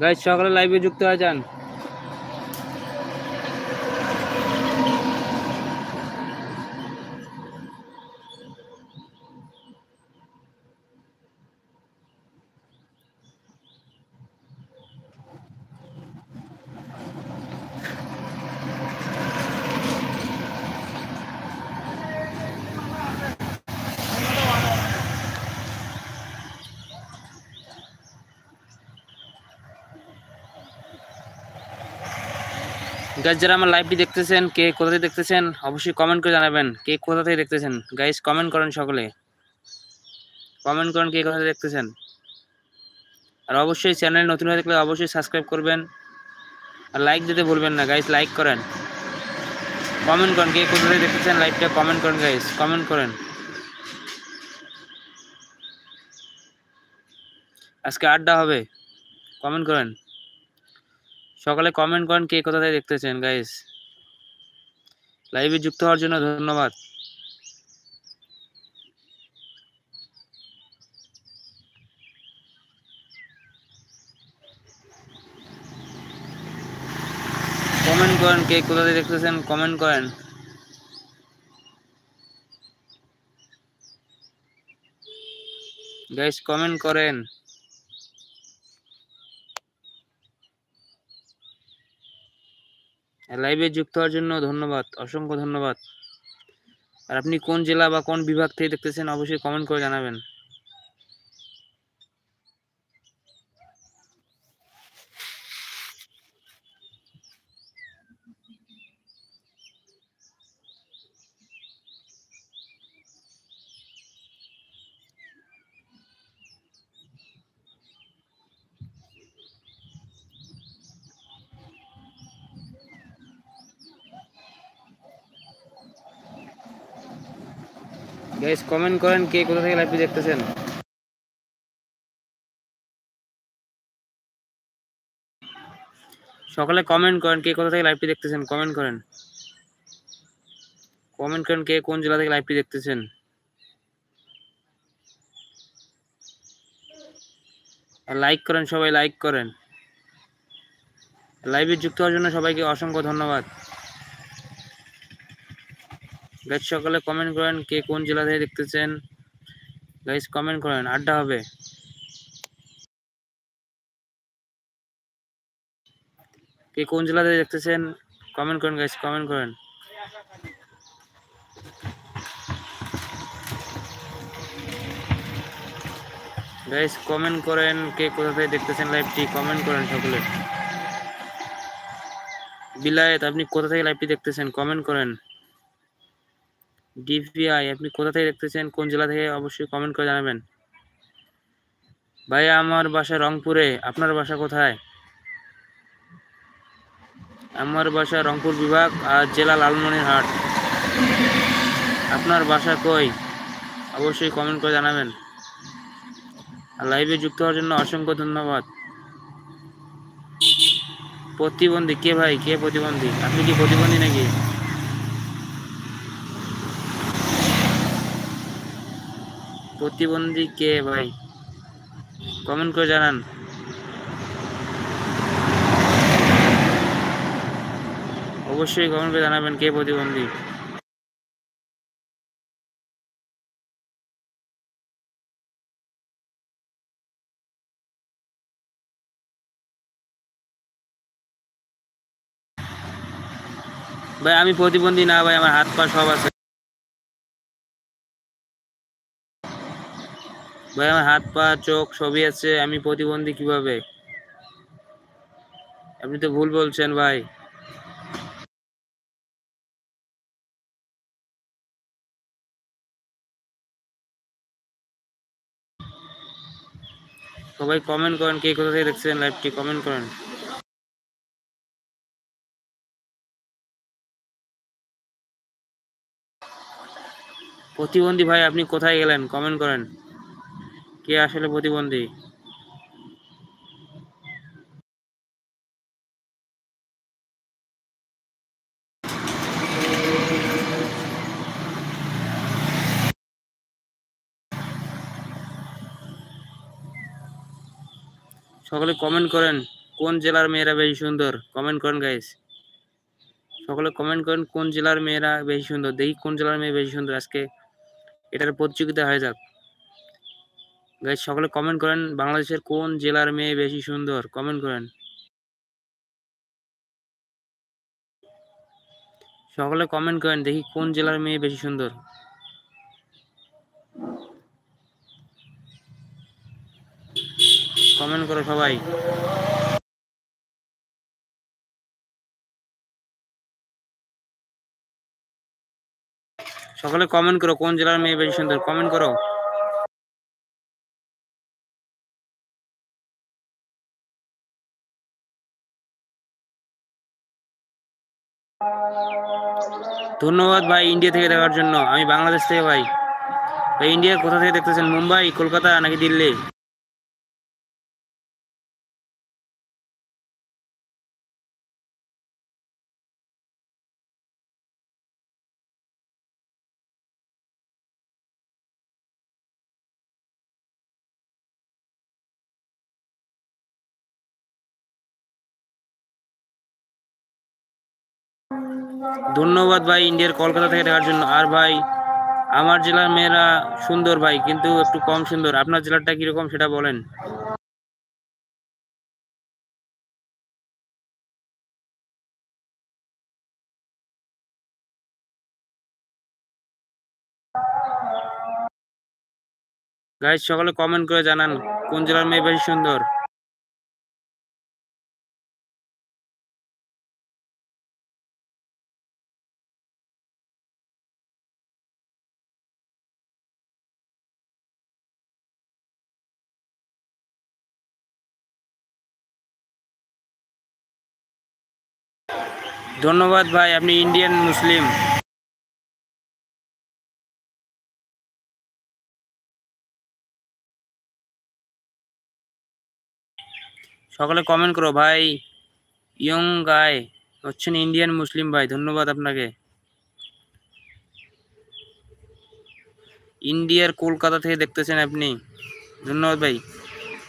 ভাই সকালে লাইভে যুক্ত হয়ে যান। গাইজ যারা আমার লাইভটি দেখতেছেন, কে কোথা থেকে দেখতেছেন, অবশ্যই কমেন্ট করে জানাবেন কে কোথা থেকে দেখতেছেন। গাইজ কমেন্ট করেন সকলে। কমেন্ট করেন কে কোথা থেকে দেখতেছেন। আর অবশ্যই চ্যানেল নতুন হয়ে থাকলে অবশ্যই সাবস্ক্রাইব করবেন। আর লাইক দিতে ভুলবেন না গাইজ লাইক করেন। কমেন্ট করেন কে কোথা থেকে দেখতেছেন লাইভটা কমেন্ট করেন গাইজ কমেন্ট করেন। আজকে আড্ডা হবে কমেন্ট করেন। সকালে কমেন্ট করেন কে কোথা থেকে দেখতেছেন গাইস লাইভে যুক্ত হওয়ার জন্য ধন্যবাদ। কমেন্ট করেন কে কোথা থেকে দেখতেছেন কমেন্ট করেন। গাইস কমেন্ট করেন। লাইভে যুক্ত হওয়ার জন্য ধন্যবাদ, অসংখ্য ধন্যবাদ। আর আপনি কোন জেলা বা কোন বিভাগ থেকে দেখতেছেন, অবশ্যই কমেন্ট করে জানাবেন। গাইস কমেন্ট করেন কে কোথা থেকে লাইভটি দেখতেছেন। সকালে কমেন্ট করেন কে কোথা থেকে লাইভটি দেখতেছেন কমেন্ট করেন। কমেন্ট করেন কে কোন জেলা থেকে লাইভটি দেখতেছেন। লাইক করেন সবাই লাইক করেন। লাইভে যুক্ত হওয়ার জন্য সবাইকে অসংখ্য ধন্যবাদ। গাইজ সকালে কমেন্ট করেন কে কোন জেলা থেকে দেখতেছেন। গাইজ কমেন্ট করেন, আড্ডা হবে। কে কোন জেলা থেকে দেখতেছেন কমেন্ট করেন গাইজ কমেন্ট করেন। গাইজ কমেন্ট করেন কে কোথা থেকে দেখতেছেন লাইভটি কমেন্ট করেন সকলে। বিলায়েত, আপনি কোথা থেকে লাইভটি দেখতেছেন কমেন্ট করেন। ডিপিআই আপনি কোথা থেকে দেখতেছেন? কোন জেলা থেকে? অবশ্যই কমেন্ট করে জানাবেন। ভাই আমার বাসা রংপুরে। আপনার বাসা কোথায়? আমার বাসা রংপুর বিভাগ, আর জেলা লালমনিরহাট। আপনার বাসা কই? অবশ্যই কমেন্ট করে জানাবেন। আর লাইভে যুক্ত হওয়ার জন্য অসংখ্য ধন্যবাদ। প্রতিবন্ধী, কে ভাই? কে প্রতিবন্ধী? আপনি কি প্রতিবন্ধী নাকি? প্রতিবন্ধী কে ভাই? কমেন্ট করে জানান। অবশ্যই কমেন্ট করে জানাবেন কে প্রতিবন্ধী। ভাই, আমি প্রতিবন্ধী না ভাই, আমার হাত পা সব আছে। ভাই, আমার হাত পা, চোখ সবই আছে, আমি প্রতিবন্ধী কীভাবে? আপনি তো ভুল বলছেন ভাই। সবাই কমেন্ট করেন, কে কোথা থেকে দেখছেন লাইভটি কমেন্ট করেন। প্রতিবন্ধী ভাই, আপনি কোথায় গেলেন? কমেন্ট করেন। কে আসলে প্রতিবন্ধী? সকলে কমেন্ট করেন, কোন জেলার মেয়েরা বেশি সুন্দর? কমেন্ট করেন গাইস সকলে কমেন্ট করেন, কোন জেলার মেয়েরা বেশি সুন্দর? দেখি কোন জেলার মেয়ে বেশি সুন্দর? আজকে এটার প্রতিযোগিতা হয়ে যাক। গাইস সকলে কমেন্ট করেন, বাংলাদেশের কোন জেলার মেয়ে বেশি সুন্দর? কমেন্ট করেন। সকলে কমেন্ট করেন, দেখি কোন জেলার মেয়ে বেশি সুন্দর? কমেন্ট করো সবাই। সকলে কমেন্ট করো কোন জেলার মেয়ে বেশি সুন্দর? কমেন্ট করো। ধন্যবাদ ভাই ইন্ডিয়া থেকে দেখার জন্য। আমি বাংলাদেশ থেকে ভাই। ভাই, ইন্ডিয়া কোথা থেকে দেখতেছেন? মুম্বাই, কলকাতা নাকি দিল্লি? ধন্যবাদ ভাই ইন্ডিয়ার কলকাতা থেকে দেখার জন্য। আর ভাই, আমার জেলার মেয়েরা সুন্দর ভাই, কিন্তু একটু কম সুন্দর। আপনার জেলারটা কীরকম সেটা বলেন। গাইজ সকলে কমেন্ট করে জানান কোন জেলার মেয়ে বেশি সুন্দর। ধন্যবাদ ভাই, আপনি ইন্ডিয়ান মুসলিম সকলে কমেন্ট করো ভাই। ইয়ং গাই, হচ্ছেন ইন্ডিয়ান মুসলিম ভাই, ধন্যবাদ আপনাকে। ইন্ডিয়ার কলকাতা থেকে দেখতেছেন আপনি। ধন্যবাদ ভাই।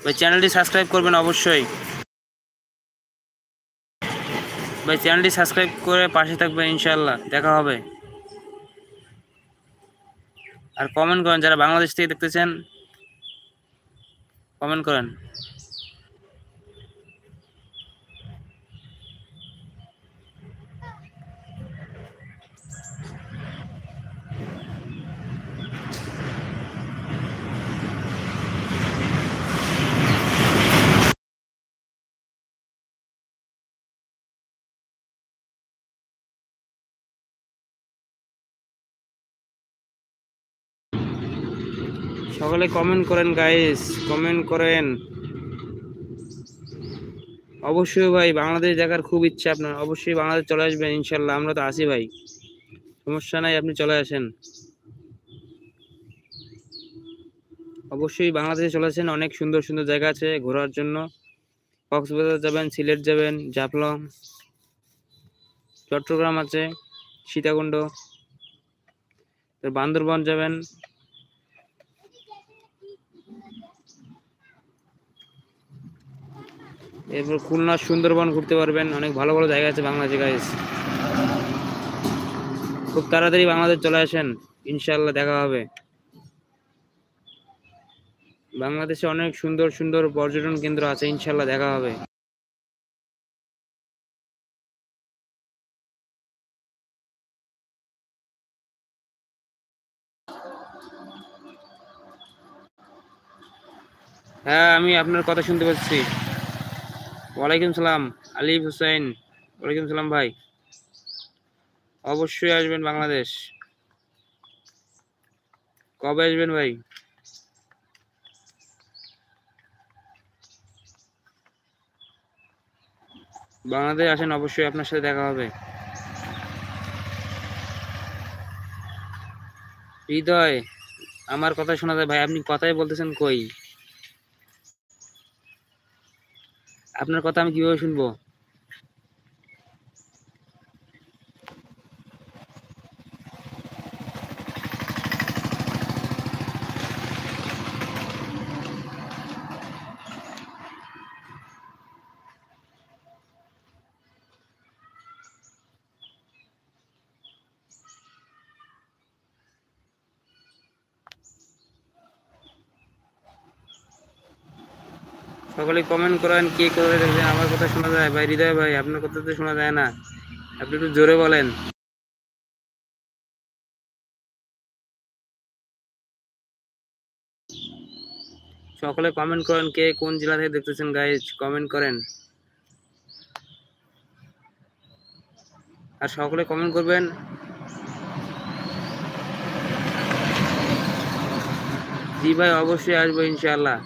ভাই চ্যানেলটি সাবস্ক্রাইব করবেন অবশ্যই। ভাই, চ্যানেলটি সাবস্ক্রাইব করে পাশে থাকবে ইনশাল্লাহ দেখা হবে। আর কমেন্ট করেন, যারা বাংলাদেশ থেকে দেখতেছেন কমেন্ট করেন। সকলে কমেন্ট করেন গাইস কমেন্ট করেন। অবশ্যই ভাই, বাংলাদেশ দেখার খুব ইচ্ছা আপনার। অবশ্যই বাংলাদেশ চলে আসবেন, ইনশাল্লাহ। আমরা তো আসি ভাই। সমস্যা নাই, আপনি চলে আসেন। অবশ্যই বাংলাদেশে চলে আসেন। অনেক সুন্দর সুন্দর জায়গা আছে ঘোরার জন্য। কক্সবাজার যাবেন, সিলেট যাবেন, জাফলং, চট্টগ্রাম আছে, সীতাকুণ্ড। বান্দরবন যাবেন। এরপর খুলনা, সুন্দরবন ঘুরতে পারবেন। অনেক ভালো ভালো জায়গা আছে বাংলাদেশে গাইস খুব তাড়াতাড়ি বাংলাদেশ চলে আসেন। ইনশাল্লাহ দেখা হবে। বাংলাদেশে অনেক সুন্দর সুন্দর পর্যটন কেন্দ্র আছে। ইনশাল্লাহ দেখা হবে। হ্যাঁ আমি আপনার কথা শুনতে পাচ্ছি। ওয়ালাইকুম সালাম, আলিফ হুসাইন। ওয়ালাইকুম সালাম ভাই। অবশ্যই আসবেন বাংলাদেশ। কবে আসবেন ভাই? বাংলাদেশ আসেন, অবশ্যই আপনার সাথে দেখা হবে। হৃদয়, আমার কথা শোনা যায় ভাই, আপনি কথাই বলতেছেন কই? আপনার কথা আমি কীভাবে শুনব? সকলে কমেন্ট করেন, কে কোথায় দেখছেন? আমার কথা শোনা যায়? ভাই, হৃদয় ভাই, আপনার কথা তো শোনা যায় না। আপনি একটু জোরে বলেন। সকলে কমেন্ট করেন, কে কোন জেলা থেকে দেখতেছেন গাইজ কমেন্ট করেন। আর সকলে কমেন্ট করবেন। জি ভাই, অবশ্যই আসব ইনশাআল্লাহ।